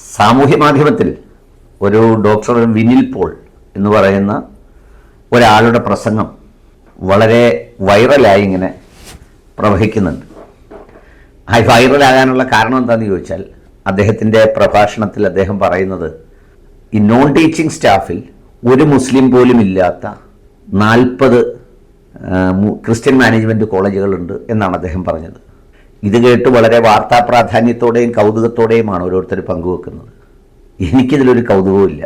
സാമൂഹ്യ മാധ്യമത്തിൽ ഒരു ഡോക്ടർ വിനിൽ പോൾ എന്ന് പറയുന്ന ഒരാളുടെ പ്രസംഗം വളരെ വൈറലായി ഇങ്ങനെ പ്രവഹിക്കുന്നുണ്ട്. ആ വൈറലാകാനുള്ള കാരണം എന്താണെന്ന് ചോദിച്ചാൽ അദ്ദേഹത്തിന്റെ പ്രഭാഷണത്തിൽ അദ്ദേഹം പറയുന്നത് ഈ നോൺ ടീച്ചിങ് സ്റ്റാഫിൽ ഒരു മുസ്ലിം പോലും ഇല്ലാത്ത നാൽപ്പത് ക്രിസ്ത്യൻ മാനേജ്മെന്റ് കോളേജുകളുണ്ട് എന്നാണ് അദ്ദേഹം പറഞ്ഞത്. ഇത് കേട്ട് വളരെ വാർത്താ പ്രാധാന്യത്തോടെയും കൗതുകത്തോടെയുമാണ് ഓരോരുത്തർ പങ്കുവെക്കുന്നത്. എനിക്കിതിലൊരു കൗതുകവുമില്ല.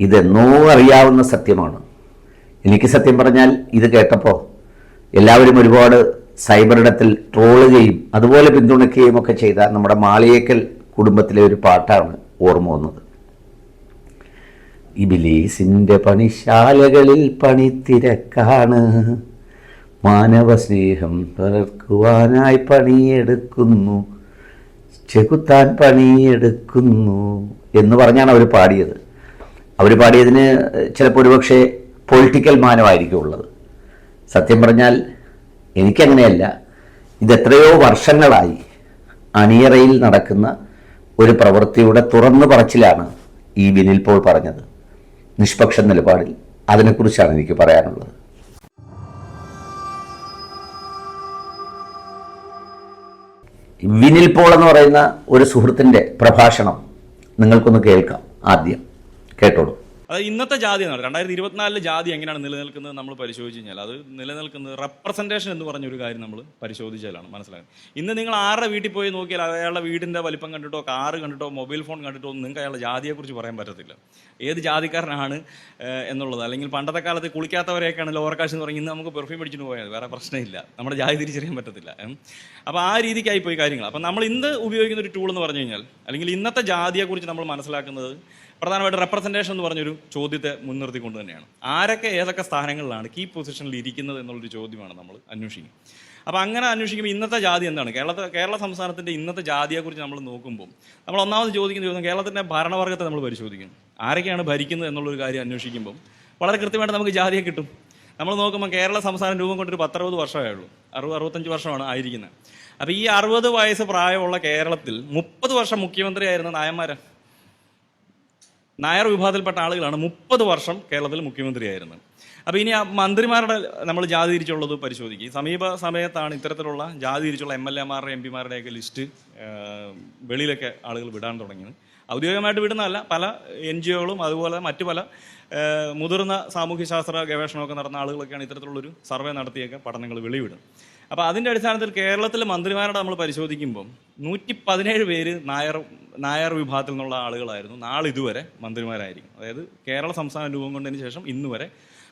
ഇതെന്നോ അറിയാവുന്ന സത്യമാണ്. എനിക്ക് സത്യം പറഞ്ഞാൽ ഇത് കേട്ടപ്പോൾ എല്ലാവരും ഒരുപാട് സൈബറിടത്തിൽ ട്രോളുകയും അതുപോലെ പിന്തുണയ്ക്കുകയും ഒക്കെ ചെയ്ത നമ്മുടെ മാളിയേക്കൽ കുടുംബത്തിലെ ഒരു പാട്ടാണ് ഓർമ്മ വന്നത്. ഇബിലീസിന്റെ പണിശാലകളിൽ പണിത്തിരക്കാണ്. മാനവ സ്നേഹം പകർക്കുവാനായി പണിയെടുക്കുന്നു. ചെകുത്താൻ പണിയെടുക്കുന്നു എന്ന് പറഞ്ഞാണ് അവർ പാടിയത്. അവർ പാടിയതിന് ചിലപ്പോൾ ഒരുപക്ഷെ പൊളിറ്റിക്കൽ മാനമായിരിക്കും ഉള്ളത് സത്യം പറഞ്ഞാൽ എനിക്കങ്ങനെയല്ല. ഇതെത്രയോ വർഷങ്ങളായി അണിയറയിൽ നടക്കുന്ന ഒരു പ്രവൃത്തിയുടെ തുറന്നു പറച്ചിലാണ് ഈ വിനിൽ പോൾ പറഞ്ഞത്. നിഷ്പക്ഷ നിലപാടിൽ. അതിനെക്കുറിച്ചാണ് എനിക്ക് പറയാനുള്ളത്. വിനിൽ പോൾ എന്ന് പറയുന്ന ഒരു സുഹൃത്തിന്റെ പ്രഭാഷണം നിങ്ങൾക്കൊന്ന് കേൾക്കാം ആദ്യം. കേട്ടോളൂ. അത് ഇന്നത്തെ ജാതി എന്നാണ്. രണ്ടായിരത്തി ഇരുപത്തിനാലിലെ ജാതി എങ്ങനെയാണ് നിലനിൽക്കുന്നത് നമ്മൾ പരിശോധിച്ച് കഴിഞ്ഞാൽ അത് നിലനിൽക്കുന്നത് റെപ്രസെന്റേഷൻ എന്ന് പറഞ്ഞൊരു കാര്യം നമ്മൾ പരിശോധിച്ചാലാണ് മനസ്സിലാക്കുന്നത് ഇന്ന് നിങ്ങൾ ആരുടെ വീട്ടിൽ പോയി നോക്കിയാൽ അയാളുടെ വീടിന്റെ വലിപ്പം കണ്ടിട്ടോ കാറ് കണ്ടിട്ടോ മൊബൈൽ ഫോൺ കണ്ടിട്ടോ നിങ്ങൾക്ക് അയാളുടെ ജാതിയെക്കുറിച്ച് പറയാൻ പറ്റത്തില്ല. ഏത് ജാതിക്കാരനാണ് എന്നുള്ളത്? അല്ലെങ്കിൽ പണ്ടത്തെ കാലത്ത് കുളിക്കാത്തവരെയൊക്കെയാണ് ലോവർ കാശ് എന്ന് പറഞ്ഞാൽ ഇന്ന് നമുക്ക് പെർഫ്യൂം അടിച്ചിട്ട് പോയാൽ വേറെ പ്രശ്നമില്ല. നമ്മുടെ ജാതി തിരിച്ചറിയാൻ പറ്റത്തില്ല. അപ്പോൾ ആ രീതിക്കായി പോയി കാര്യങ്ങൾ. അപ്പോൾ നമ്മൾ ഇന്ന് ഉപയോഗിക്കുന്ന ഒരു ടൂൾ എന്ന് പറഞ്ഞു കഴിഞ്ഞാൽ അല്ലെങ്കിൽ ഇന്നത്തെ ജാതിയെക്കുറിച്ച് നമ്മൾ മനസ്സിലാക്കുന്നത് പ്രധാനമായിട്ട് റെപ്രസെന്റേഷൻ എന്ന് പറഞ്ഞൊരു ചോദ്യത്തെ മുൻനിർത്തിക്കൊണ്ട് തന്നെയാണ്. ആരൊക്കെ ഏതൊക്കെ സ്ഥാനങ്ങളിലാണ് കീ പൊസിഷനിൽ ഇരിക്കുന്നത് എന്നുള്ളൊരു ചോദ്യമാണ് നമ്മൾ അന്വേഷിക്കുന്നത്. അപ്പോൾ അങ്ങനെ അന്വേഷിക്കുമ്പോൾ ഇന്നത്തെ ജാതി എന്താണ്? കേരളത്തെ കേരള സംസ്ഥാനത്തിന്റെ ഇന്നത്തെ ജാതിയെക്കുറിച്ച് നമ്മൾ നോക്കുമ്പോൾ നമ്മൾ ഒന്നാമത് ചോദിക്കുന്ന ചോദ്യം കേരളത്തിന്റെ ഭരണവർഗത്തെ നമ്മൾ പരിശോധിക്കും ആരൊക്കെയാണ് ഭരിക്കുന്നത് എന്നുള്ളൊരു കാര്യം അന്വേഷിക്കുമ്പോൾ വളരെ കൃത്യമായിട്ട് നമുക്ക് ജാതിയെ കിട്ടും. നമ്മൾ നോക്കുമ്പോൾ കേരള സംസ്ഥാനം രൂപം കൊണ്ടൊരു പത്തറുപത് വർഷമേ ഉള്ളൂ അറുപത് അറുപത്തഞ്ച് വർഷമാണ് ആയിരിക്കുന്നത്. അപ്പോൾ ഈ അറുപത് വയസ്സ് പ്രായമുള്ള കേരളത്തിൽ മുപ്പത് വർഷം മുഖ്യമന്ത്രിയായിരുന്ന നായന്മാരാണ് നായർ വിഭാഗത്തിൽപ്പെട്ട ആളുകളാണ് മുപ്പത് വർഷം കേരളത്തിൽ മുഖ്യമന്ത്രിയായിരുന്നത്. അപ്പോൾ ഇനി ആ മന്ത്രിമാരുടെ നമ്മൾ ജാതി തിരിച്ചുള്ളത് പരിശോധിക്കും. സമീപ സമയത്താണ് ഇത്തരത്തിലുള്ള ജാതി തിരിച്ചുള്ള എം എൽ എമാരുടെ എം പിമാരുടെയൊക്കെ ലിസ്റ്റ് വെളിയിലൊക്കെ ആളുകൾ വിടാൻ തുടങ്ങിയത്. ഔദ്യോഗികമായിട്ട് വിടുന്നതല്ല പല എൻ ജി ഒകളും അതുപോലെ മറ്റു പല മുതിർന്ന സാമൂഹ്യശാസ്ത്ര ഗവേഷണമൊക്കെ നടന്ന ആളുകളൊക്കെയാണ് ഇത്തരത്തിലുള്ളൊരു സർവേ നടത്തിയൊക്കെ പഠനങ്ങൾ വെളിവിടുന്നത്. അപ്പോൾ അതിന്റെ അടിസ്ഥാനത്തിൽ കേരളത്തിലെ മന്ത്രിമാരുടെ നമ്മൾ പരിശോധിക്കുമ്പം നൂറ്റി പതിനേഴ് പേര് നായർ നായർ വിഭാഗത്തിൽ നിന്നുള്ള ആളുകളായിരുന്നു. നാളിതുവരെ മന്ത്രിമാരായിരിക്കും. അതായത് കേരള സംസ്ഥാന രൂപം കൊണ്ടതിന് ശേഷം ഇന്ന് വരെ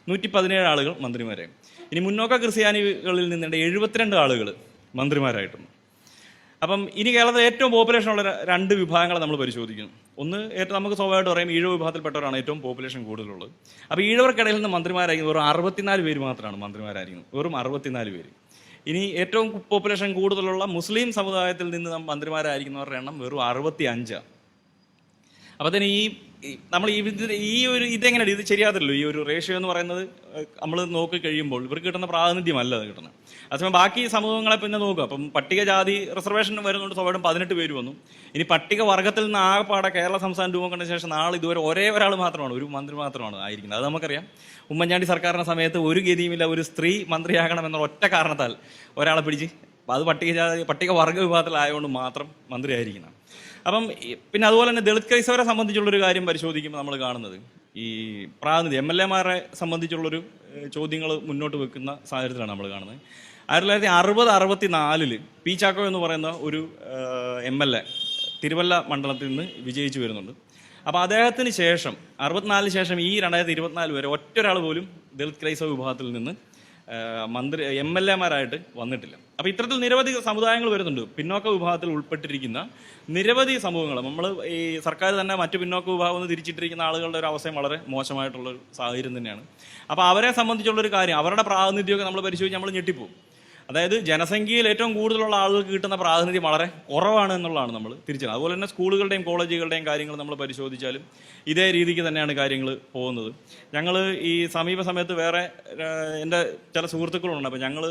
നൂറ്റി പതിനേഴ് ആളുകൾ മന്ത്രിമാരായി. ഇനി മുന്നോക്ക ക്രിസ്ത്യാനികളിൽ നിന്നുണ്ട് എഴുപത്തിരണ്ട് ആളുകൾ മന്ത്രിമാരായിട്ടുണ്ട്. അപ്പം ഇനി കേരളത്തിൽ ഏറ്റവും പോപ്പുലേഷൻ ഉള്ള രണ്ട് വിഭാഗങ്ങളെ നമ്മൾ പരിശോധിക്കുന്നു. ഒന്ന് ഏറ്റവും നമുക്ക് സ്വാഭാവികമായിട്ട് പറയാം ഈഴവ വിഭാഗത്തിൽപ്പെട്ടവരാണ് ഏറ്റവും പോപ്പുലേഷൻ കൂടുതലുള്ളത്. അപ്പോൾ ഈഴവർക്കിടയിൽ നിന്ന് മന്ത്രിമാരായിരിക്കും വെറും അറുപത്തിനാല് പേര് മാത്രമാണ് മന്ത്രിമാരായിരിക്കുന്നത്. വെറും അറുപത്തിനാല് പേര്. ഇനി ഏറ്റവും പോപ്പുലേഷൻ കൂടുതലുള്ള മുസ്ലിം സമുദായത്തിൽ നിന്ന് മന്ത്രിമാരായിരിക്കുന്നവരുടെ എണ്ണം വെറും അറുപത്തി അഞ്ചാണ് അപ്പോൾ തന്നെ ഈ- നമ്മൾ ഈ ഇത് ഈ ഒരു ഇതെങ്ങനെയാണ് ഇത് ശരിയാകത്തില്ലല്ലോ. ഈ ഒരു റേഷ്യോ എന്ന് പറയുന്നത് നമ്മൾ നോക്കി കഴിയുമ്പോൾ ഇവർക്ക് കിട്ടുന്ന പ്രാതിനിധ്യമല്ല അത് കിട്ടുന്നത്. അതേസമയം ബാക്കി സമൂഹങ്ങളെ പിന്നെ നോക്കുക. അപ്പം പട്ടികജാതി റിസർവേഷൻ വരുന്നുണ്ട് സ്വാഭാവികം പതിനെട്ട് പേര് വന്നു. ഇനി പട്ടിക വർഗത്തിൽ നിന്ന് ആകെപ്പാടെ കേരള സംസ്ഥാനം രൂപം കണ്ട ശേഷം നാളെ ഇതുവരെ ഒരേ ഒരാൾ മാത്രമാണ് ഒരു മന്ത്രി മാത്രമാണ് ആയിരിക്കുന്നത്. അത് നമുക്കറിയാം. ഉമ്മൻചാണ്ടി സർക്കാരിന്റെ സമയത്ത് ഒരു ഗതിയുമില്ല ഒരു സ്ത്രീ മന്ത്രിയാകണം എന്ന ഒറ്റ കാരണത്താൽ ഒരാളെ പിടിച്ച് അത് പട്ടികജാതി പട്ടിക വർഗ വിഭാഗത്തിലായതുകൊണ്ട് മാത്രം മന്ത്രിയായിരിക്കണം. അപ്പം പിന്നെ അതുപോലെ തന്നെ ദളിത് ക്രൈസ്തവരെ സംബന്ധിച്ചുള്ളൊരു കാര്യം പരിശോധിക്കുമ്പോൾ നമ്മൾ കാണുന്നത്. ഈ പ്രാതിനിധ്യം എം എൽ എമാരെ സംബന്ധിച്ചുള്ളൊരു ചോദ്യങ്ങൾ മുന്നോട്ട് വെക്കുന്ന സാഹചര്യത്തിലാണ് നമ്മൾ കാണുന്നത്. ആയിരത്തി തൊള്ളായിരത്തി അറുപത് അറുപത്തി നാലിൽ പി ചാക്കോ എന്ന് പറയുന്ന ഒരു എം എൽ എ തിരുവല്ല മണ്ഡലത്തിൽ നിന്ന് വിജയിച്ചു വരുന്നുണ്ട്. അപ്പോൾ അദ്ദേഹത്തിന് ശേഷം അറുപത്തിനാലിന് ശേഷം ഈ രണ്ടായിരത്തി ഇരുപത്തിനാല് വരെ ഒറ്റൊരാൾ പോലും ദളിത് ക്രൈസ്തവ വിഭാഗത്തിൽ നിന്ന് മന്ത്രി എം എൽ എമാരായിട്ട് വന്നിട്ടില്ല. അപ്പോൾ ഇത്തരത്തിൽ നിരവധി സമുദായങ്ങൾ വരുന്നുണ്ട്. പിന്നോക്ക വിഭാഗത്തിൽ ഉൾപ്പെട്ടിരിക്കുന്ന നിരവധി സമൂഹങ്ങൾ നമ്മൾ ഈ സർക്കാർ തന്നെ മറ്റു പിന്നോക്ക വിഭാഗം തിരിച്ചിട്ടിരിക്കുന്ന ആളുകളുടെ ഒരു അവസ്ഥയും വളരെ മോശമായിട്ടുള്ള ഒരു സാഹചര്യം തന്നെയാണ്. അപ്പോൾ അവരെ സംബന്ധിച്ചുള്ളൊരു കാര്യം അവരുടെ പ്രാതിനിധ്യമൊക്കെ നമ്മൾ പരിശോധിച്ച് നമ്മൾ ഞെട്ടിപ്പോകും അതായത് ജനസംഖ്യയിൽ ഏറ്റവും കൂടുതലുള്ള ആളുകൾക്ക് കിട്ടുന്ന പ്രാതിനിധ്യം വളരെ കുറവാണ് എന്നുള്ളതാണ് നമ്മൾ തിരിച്ചത് അതുപോലെ തന്നെ സ്കൂളുകളുടെയും കോളേജുകളുടെയും കാര്യങ്ങൾ നമ്മൾ പരിശോധിച്ചാലും ഇതേ രീതിക്ക് തന്നെയാണ് കാര്യങ്ങൾ പോകുന്നത്. ഞങ്ങൾ ഈ സമീപ സമയത്ത് വേറെ എന്റെ ചില സുഹൃത്തുക്കളുണ്ട്. അപ്പോൾ ഞങ്ങൾ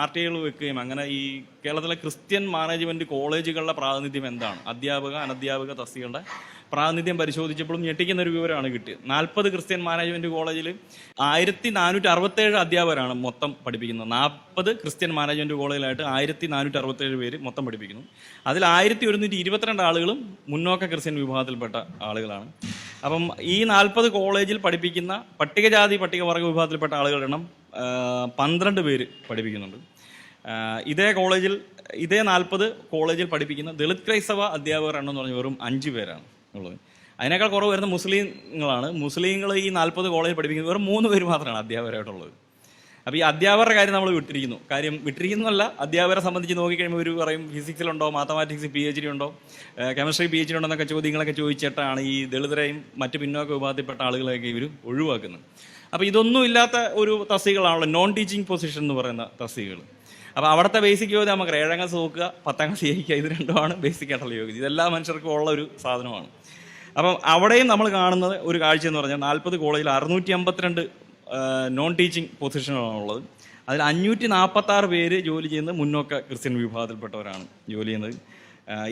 ആർ ടി ഐകൾ വെക്കുകയും അങ്ങനെ ഈ കേരളത്തിലെ ക്രിസ്ത്യൻ മാനേജ്മെന്റ് കോളേജുകളുടെ പ്രാതിനിധ്യം എന്താണ്? അധ്യാപക അനധ്യാപക തസ്തികളുടെ പ്രാതിനിധ്യം പരിശോധിച്ചപ്പോഴും ഞെട്ടിക്കുന്ന ഒരു വിവരമാണ് കിട്ടിയത്. നാൽപ്പത് ക്രിസ്ത്യൻ മാനേജ്മെന്റ് കോളേജിൽ ആയിരത്തി നാനൂറ്റി അറുപത്തേഴ് അധ്യാപകരാണ് മൊത്തം പഠിപ്പിക്കുന്നത്. നാൽപ്പത് ക്രിസ്ത്യൻ മാനേജ്മെന്റ് കോളേജിലായിട്ട് ആയിരത്തി നാനൂറ്റി അറുപത്തേഴ് പേര് മൊത്തം പഠിപ്പിക്കുന്നു. അതിൽ ആയിരത്തി ഒരുന്നൂറ്റി ഇരുപത്തിരണ്ട് ആളുകളും മുന്നോക്ക ക്രിസ്ത്യൻ വിഭാഗത്തിൽപ്പെട്ട ആളുകളാണ്. അപ്പം ഈ നാൽപ്പത് കോളേജിൽ പഠിപ്പിക്കുന്ന പട്ടികജാതി പട്ടികവർഗ വിഭാഗത്തിൽപ്പെട്ട ആളുകളുടെ എണ്ണം പന്ത്രണ്ട് പേര് പഠിപ്പിക്കുന്നുണ്ട്. ഇതേ കോളേജിൽ ഇതേ നാൽപ്പത് കോളേജിൽ പഠിപ്പിക്കുന്ന ദളിത് ക്രൈസ്തവ അധ്യാപകർ എണ്ണം എന്ന് പറഞ്ഞാൽ വെറും അഞ്ച് പേരാണ്. ഉള്ളത് അതിനേക്കാൾ കുറവ് വരുന്ന മുസ്ലിങ്ങളാണ്. മുസ്ലിങ്ങൾ ഈ നാൽപ്പത് കോളേജിൽ പഠിപ്പിക്കുന്നത് വെറും മൂന്ന് പേര് മാത്രമാണ് അധ്യാപകരായിട്ടുള്ളത്. അപ്പോൾ ഈ അധ്യാപകരുടെ കാര്യം നമ്മൾ വിട്ടിരിക്കുന്നു. കാര്യം വിട്ടിരിക്കുന്നതല്ല അധ്യാപകരെ സംബന്ധിച്ച് നോക്കിക്കഴിയുമ്പോൾ ഒരു പറയും ഫിസിക്സിലുണ്ടോ മാത്തമാറ്റിക്സ് പി എച്ച് ഡി ഉണ്ടോ? കെമിസ്ട്രി പി എച്ച് ഡി ഉണ്ടോ എന്നൊക്കെ ചോദ്യങ്ങളൊക്കെ ചോദിച്ചിട്ടാണ് ഈ ദളിതരെയും മറ്റ് പിന്നോക്ക വിഭാഗത്തിൽപ്പെട്ട ആളുകളെയൊക്കെ ഇവർ ഒഴിവാക്കുന്നത്. അപ്പോൾ ഇതൊന്നും ഇല്ലാത്ത ഒരു തസ്തികളാണല്ലോ നോൺ ടീച്ചിങ് പൊസിഷൻ എന്ന് പറയുന്ന തസ്തികൾ അപ്പോൾ അവിടുത്തെ ബേസിക് യോഗ്യത നമുക്ക് ഏഴാം ക്ലാസ് നോക്കുക പത്താം ക്ലാസ് ജയിക്കുക ഇത് രണ്ടുമാണ് ബേസിക് ആയിട്ടുള്ള യോഗ്യത ഇതെല്ലാ മനുഷ്യർക്കും ഉള്ള ഒരു സാധനമാണ്. അപ്പം അവിടെയും നമ്മൾ കാണുന്നത് ഒരു കാഴ്ച എന്ന് പറഞ്ഞാൽ നാൽപ്പത് കോളേജിൽ അറുന്നൂറ്റി അമ്പത്തിരണ്ട് നോൺ ടീച്ചിങ് ഉള്ളത്. അതിൽ അഞ്ഞൂറ്റി നാൽപ്പത്തി ആറ് പേര് ജോലി ചെയ്യുന്നത് മുന്നോക്ക ക്രിസ്ത്യൻ വിഭാഗത്തിൽപ്പെട്ടവരാണ് ജോലി ചെയ്യുന്നത്.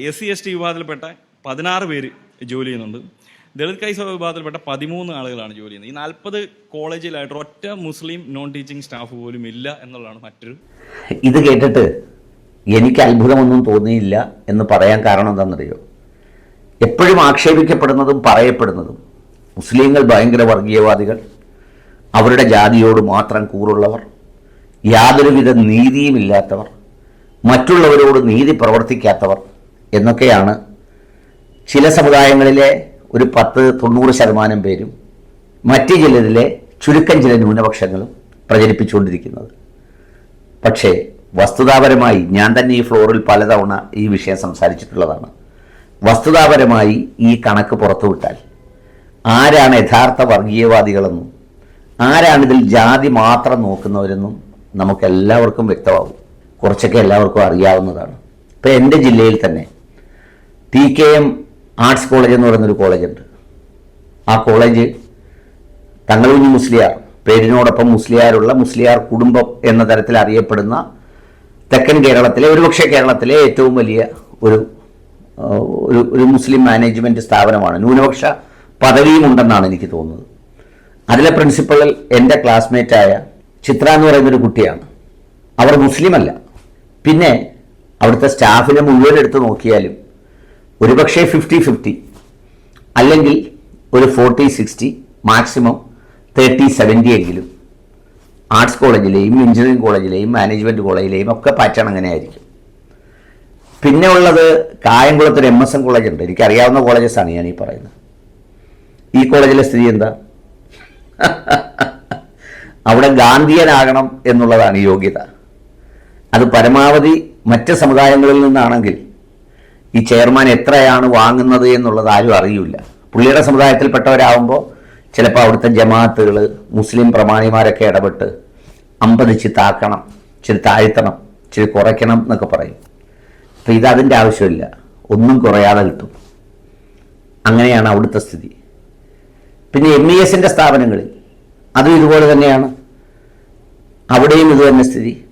എസ് സി എസ് ടി വിഭാഗത്തിൽപ്പെട്ട പതിനാറ് പേര് ജോലി ചെയ്യുന്നുണ്ട്. ദളിത് കൈസവ വിഭാഗത്തിൽപ്പെട്ട പതിമൂന്ന് ആളുകളാണ് ജോലി ചെയ്യുന്നത്. ഈ നാൽപ്പത് കോളേജിലായിട്ട് ഒറ്റ മുസ്ലിം നോൺ ടീച്ചിങ് സ്റ്റാഫ് പോലും ഇല്ല എന്നുള്ളതാണ് മറ്റൊരു ഇത് കേട്ടിട്ട് എനിക്ക് അത്ഭുതമൊന്നും തോന്നിയില്ല എന്ന് പറയാൻ കാരണം എന്താണെന്നറിയോ? എപ്പോഴും ആക്ഷേപിക്കപ്പെടുന്നതും പറയപ്പെടുന്നതും മുസ്ലിങ്ങൾ ഭയങ്കര വർഗീയവാദികൾ. അവരുടെ ജാതിയോട് മാത്രം കൂറുള്ളവർ യാതൊരുവിധ നീതിയുമില്ലാത്തവർ മറ്റുള്ളവരോട് നീതി പ്രവർത്തിക്കാത്തവർ എന്നൊക്കെയാണ് ചില സമുദായങ്ങളിലെ ഒരു പത്ത് തൊണ്ണൂറ് ശതമാനം പേരും മറ്റു ചിലരിലെ ചുരുക്കം ചില ന്യൂനപക്ഷങ്ങളും പ്രചരിപ്പിച്ചുകൊണ്ടിരിക്കുന്നത്. പക്ഷേ വസ്തുതാപരമായി ഞാൻ തന്നെ ഈ ഫ്ലോറിൽ പലതവണ ഈ വിഷയം സംസാരിച്ചിട്ടുള്ളതാണ്. വസ്തുതാപരമായി ഈ കണക്ക് പുറത്തുവിട്ടാൽ ആരാണ് യഥാർത്ഥ വർഗീയവാദികളെന്നും ആരാണിതിൽ ജാതി മാത്രം നോക്കുന്നവരെന്നും നമുക്കെല്ലാവർക്കും വ്യക്തമാകും. കുറച്ചൊക്കെ എല്ലാവർക്കും അറിയാവുന്നതാണ്. ഇപ്പം എന്റെ ജില്ലയിൽ തന്നെ T K M arts college എന്ന് പറയുന്നൊരു കോളേജുണ്ട്. ആ കോളേജ് തങ്ങളുഞ്ഞി മുസ്ലിയാർ പേരിനോടൊപ്പം മുസ്ലിയാരുള്ള മുസ്ലിയാർ കുടുംബം എന്ന തരത്തിൽ അറിയപ്പെടുന്ന തെക്കൻ കേരളത്തിലെ ഒരുപക്ഷെ കേരളത്തിലെ ഏറ്റവും വലിയ ഒരു ഒരു ഒരു മുസ്ലിം മാനേജ്മെന്റ് സ്ഥാപനമാണ്. ന്യൂനപക്ഷ പദവിയും ഉണ്ടെന്നാണ് എനിക്ക് തോന്നുന്നത്. അതിലെ പ്രിൻസിപ്പൽ എന്റെ ക്ലാസ്മേറ്റായ ചിത്ര എന്ന് പറയുന്നൊരു കുട്ടിയാണ്. അവർ മുസ്ലിമല്ല. പിന്നെ അവിടുത്തെ സ്റ്റാഫിനെ മുഴുവൻ എടുത്ത് നോക്കിയാലും ഒരുപക്ഷെ ഫിഫ്റ്റി ഫിഫ്റ്റി അല്ലെങ്കിൽ ഒരു forty sixty maximum thirty seventy എങ്കിലും ആർട്സ് കോളേജിലെയും എഞ്ചിനീയറിംഗ് കോളേജിലെയും മാനേജ്മെന്റ് കോളേജിലെയും ഒക്കെ പാറ്റേൺ അങ്ങനെ ആയിരിക്കും പിന്നെ ഉള്ളത് കായംകുളത്തൊരു എം എസ് എൻ കോളേജ് ഉണ്ട്. എനിക്കറിയാവുന്ന കോളേജസാണ് ഞാൻ ഈ പറയുന്നത്. ഈ കോളേജിലെ സ്ഥിതി എന്താ? അവിടെ ഗാന്ധിയനാകണം എന്നുള്ളതാണ് യോഗ്യത. അത് പരമാവധി മറ്റ് സമുദായങ്ങളിൽ നിന്നാണെങ്കിൽ ഈ ചെയർമാൻ എത്രയാണ് വാങ്ങുന്നത് എന്നുള്ളത് ആരും അറിയില്ല. പുള്ളിയുടെ സമുദായത്തിൽപ്പെട്ടവരാകുമ്പോൾ ചിലപ്പോൾ അവിടുത്തെ ജമാഅത്തുകൾ മുസ്ലിം പ്രമാണിമാരൊക്കെ ഇടപെട്ട് അമ്പത് ചിത്താക്കണം താക്കണം ഇച്ചിരി താഴ്ത്തണം ഇച്ചിരി കുറയ്ക്കണം എന്നൊക്കെ പറയും. അപ്പം ഇത് അതിന്റെ ആവശ്യമില്ല. ഒന്നും കുറയാതെ കിട്ടും. അങ്ങനെയാണ് അവിടുത്തെ സ്ഥിതി. പിന്നെ എം ഇ എസിന്റെ സ്ഥാപനങ്ങളിൽ അതും ഇതുപോലെ തന്നെയാണ്. അവിടെയും ഇതുതന്നെ സ്ഥിതി.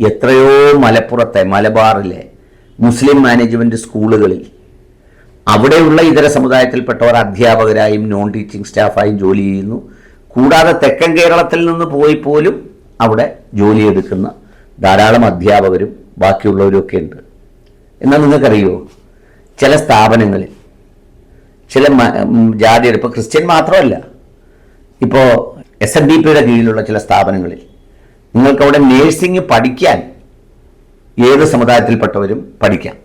എത്രയോ മലപ്പുറത്തെ മലബാറിലെ മുസ്ലിം മാനേജ്മെന്റ് സ്കൂളുകളിൽ അവിടെയുള്ള ഇതര സമുദായത്തിൽപ്പെട്ടവർ അധ്യാപകരായും നോൺ ടീച്ചിങ് സ്റ്റാഫായും ജോലി ചെയ്യുന്നു. കൂടാതെ തെക്കൻ കേരളത്തിൽ നിന്ന് പോയി പോലും അവിടെ ജോലിയെടുക്കുന്ന ധാരാളം അധ്യാപകരും ബാക്കിയുള്ളവരും ഒക്കെ ഉണ്ട്. എന്നാൽ നിങ്ങൾക്കറിയോ? ചില സ്ഥാപനങ്ങളിൽ ചില ജാതിയുടെ ഇപ്പോൾ ക്രിസ്ത്യൻ മാത്രമല്ല ഇപ്പോൾ എസ് എൻ ഡി പിയുടെ കീഴിലുള്ള ചില സ്ഥാപനങ്ങളിൽ നിങ്ങൾക്ക് അവിടെ നേഴ്സിംഗ് പഠിക്കാൻ ഏത് സമുദായത്തിൽപ്പെട്ടവരും പഠിക്കാം.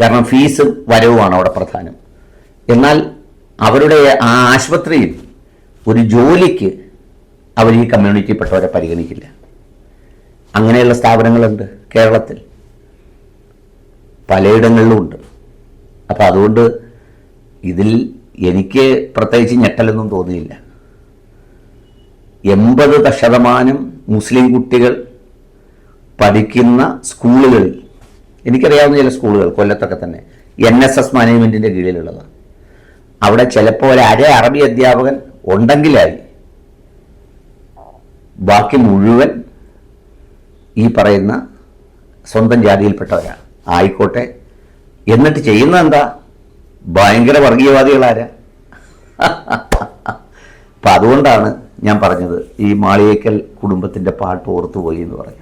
കാരണം ഫീസും വരവുമാണ് അവിടെ പ്രധാനം. എന്നാൽ അവരുടെ ആ ആശുപത്രിയിൽ ഒരു ജോലിക്ക് അവർ ഈ കമ്മ്യൂണിറ്റിയിൽപ്പെട്ടവരെ പരിഗണിക്കില്ല. അങ്ങനെയുള്ള സ്ഥാപനങ്ങളുണ്ട് കേരളത്തിൽ. പലയിടങ്ങളിലും ഉണ്ട് അപ്പോൾ അതുകൊണ്ട് ഇതിൽ എനിക്ക് പ്രത്യേകിച്ച് ഞെട്ടലൊന്നും തോന്നിയില്ല. എൺപത് ശതമാനം മുസ്ലിം കുട്ടികൾ പഠിക്കുന്ന സ്കൂളുകളിൽ എനിക്കറിയാവുന്ന ചില സ്കൂളുകൾ കൊല്ലത്തൊക്കെ തന്നെ എൻ എസ് എസ് മാനേജ്മെന്റിന്റെ കീഴിലുള്ളതാണ്. അവിടെ ചിലപ്പോൾ ഒരു അര അറബി അധ്യാപകൻ ഉണ്ടെങ്കിലായി ബാക്കി മുഴുവൻ ഈ പറയുന്ന സ്വന്തം ജാതിയിൽപ്പെട്ടവരാണ്. ആയിക്കോട്ടെ. എന്നിട്ട് ചെയ്യുന്ന എന്താ ഭയങ്കര വർഗീയവാദികളാരാ? അപ്പം അതുകൊണ്ടാണ് ഞാൻ പറഞ്ഞത് ഈ മാളിയേക്കൽ കുടുംബത്തിന്റെ പാട്ട് ഓർത്തുപോയി എന്ന് പറയും